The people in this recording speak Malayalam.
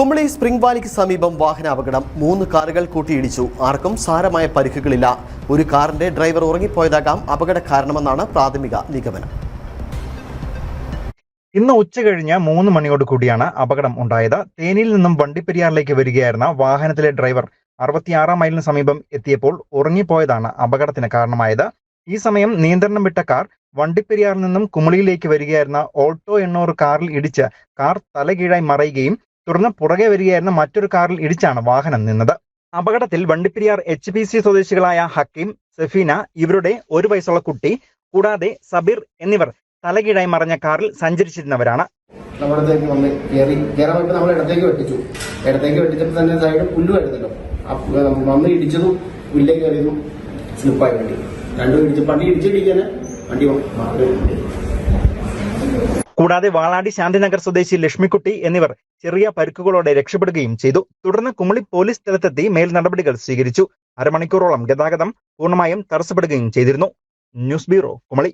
കുമളി സ്പ്രിംഗ് വാലിക്ക് സമീപം വാഹനാപകടം. മൂന്ന് കാറുകൾ കൂട്ടിയിടിച്ചു. ആർക്കും സാരമായ പരിക്കുകളില്ല. ഒരു കാറിന്റെ ഡ്രൈവർ ഉറങ്ങിപ്പോയതാകാം അപകട കാരണമെന്നാണ് പ്രാഥമിക നിഗമനം. ഇന്ന് ഉച്ച കഴിഞ്ഞ് മൂന്ന് മണിയോട് കൂടിയാണ് അപകടം ഉണ്ടായത്. തേനിയിൽ നിന്നും വണ്ടിപ്പെരിയാറിലേക്ക് വരികയായിരുന്ന വാഹനത്തിലെ ഡ്രൈവർ അറുപത്തിയാറാം മൈലിന് സമീപം എത്തിയപ്പോൾ ഉറങ്ങിപ്പോയതാണ് അപകടത്തിന് കാരണമായത്. ഈ സമയം നിയന്ത്രണം വിട്ട കാർ വണ്ടിപ്പെരിയാറിൽ നിന്നും കുമളിയിലേക്ക് വരികയായിരുന്ന ഓൾട്ടോ എണ്ണൂറ് കാറിൽ ഇടിച്ച് കാർ തലകീഴായി മറയുകയും തുടർന്ന് പുറകെ വരികയായിരുന്ന മറ്റൊരു കാറിൽ ഇടിച്ചാണ് വാഹനം നിന്നത്. അപകടത്തിൽ വണ്ടിപ്പെരിയാർ എച്ച് പി സി സ്വദേശികളായ ഹക്കീം സഫീന ഇവരുടെ ഒരു വയസ്സുള്ള കുട്ടി കൂടാതെ സബീർ എന്നിവർ തലകീഴായി മറഞ്ഞ കാറിൽ സഞ്ചരിച്ചിരുന്നവരാണ്. നമ്മൾ ഇടത്തേക്ക് വെട്ടിച്ചു. വെട്ടിച്ചപ്പോൾ തന്നെ ഇടിച്ചതും സ്ലിപ്പായി വണ്ടി. രണ്ടും ഇടിച്ച് വണ്ടി വണ്ടി മാറി. കൂടാതെ വാളാടി ശാന്തിനഗർ സ്വദേശി ലക്ഷ്മിക്കുട്ടി എന്നിവർ ചെറിയ പരുക്കുകളോടെ രക്ഷപ്പെടുകയും ചെയ്തു. തുടർന്ന് കുമളി പോലീസ് സ്ഥലത്തെത്തി മേൽ നടപടികൾ സ്വീകരിച്ചു. അരമണിക്കൂറോളം ഗതാഗതം പൂർണമായും തടസ്സപ്പെടുകയും ചെയ്തിരുന്നു. News bureau Kumily.